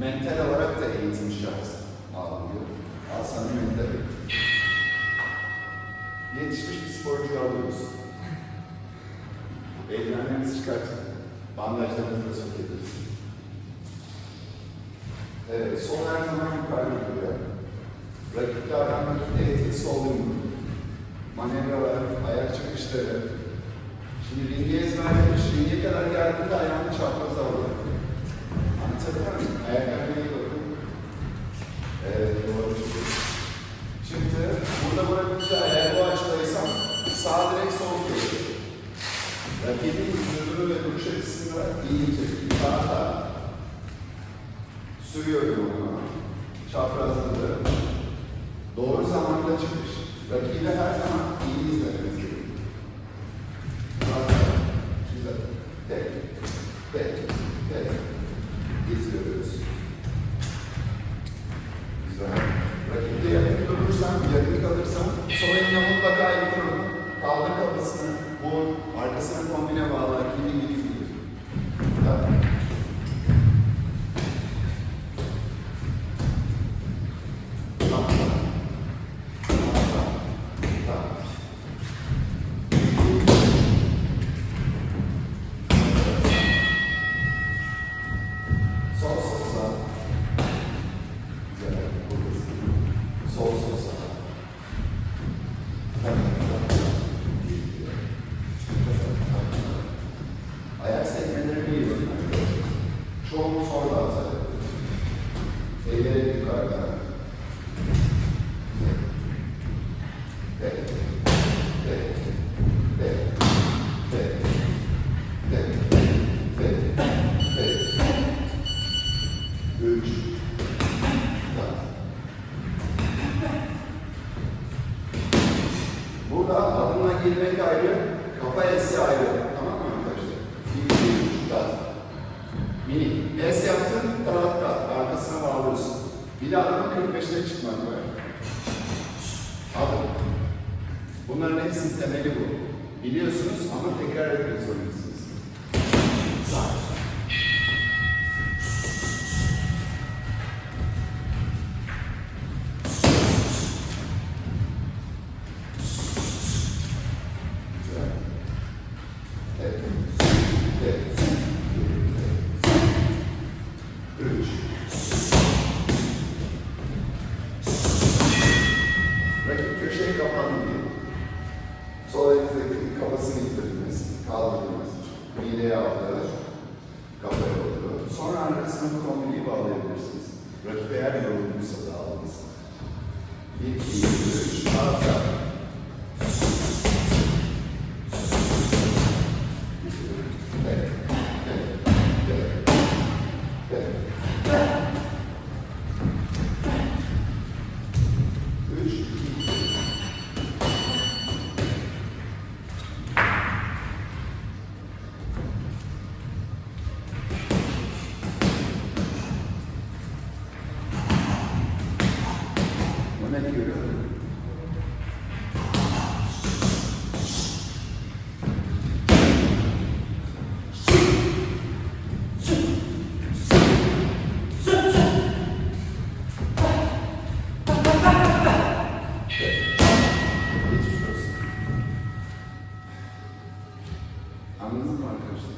mental olarak da eğitim şart alıyor. Al sana mental. Yetişmiş bir sporcu alıyoruz. Eldivenlerinizi çıkartın. Bandajlarınızı da sökebiliriz. Evet, sol her zaman yukarı gidiyor. Rakiple aramdaki etkisi oluyor mu? Manevralar, ayak çıkışları. Şimdi ringe ezberlemiş, ringe kadar geldiğinde ayağını çapraz alıyor. Anlatabiliyor muyum? Bakın. Doğru. Şimdi burada bırakınca eğer bu açıdaysam sağ direkt sol geliyor. Rakibin vücudunu ve duruş açısını iyice daha da sürüyorum onu. Çaprazladı. Doğru zamanda çıkış. Rakibi her zaman iyi izlemeniz. Güzel. Güzel. Tek. Tek. Tek. Getiriyoruz. Güzel. Rakipte yakın yakın kalırsan, sol eline mutlaka olun. Kaldır kafasını, vur, arkasına kombine bağla, rakibi gibi gidiyor. Tamam. Tamam. Elleri yukarıda. Tek. Tek. Tek. Tek. Tek. Tek. Tek. Üç. Dört. Burada adımla girmek ayrı, kafa esi ayrı. Tamam mı arkadaşlar? Bir, iki, üç, dört. Mini. Es yaptın, dört kat. Arkasına bağlıyorsun. Bir de adımın 45'te çıkmak var. Adım. Bunların hepsinin temeli bu. Biliyorsunuz ama tekrar etmek zorundasınız. Güzel. Evet. Evet. Mideye aldı, kafaya oldu. Sonra arkasına kombineyi bağlayabilirsiniz. Rakip eğer yorulduysa da aldınız. hürmet görüyorum. Anladınız mı arkadaşlar?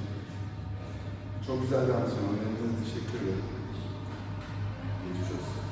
Çok güzel bir antrenman. Teşekkür ederim. Geçmiş olsun.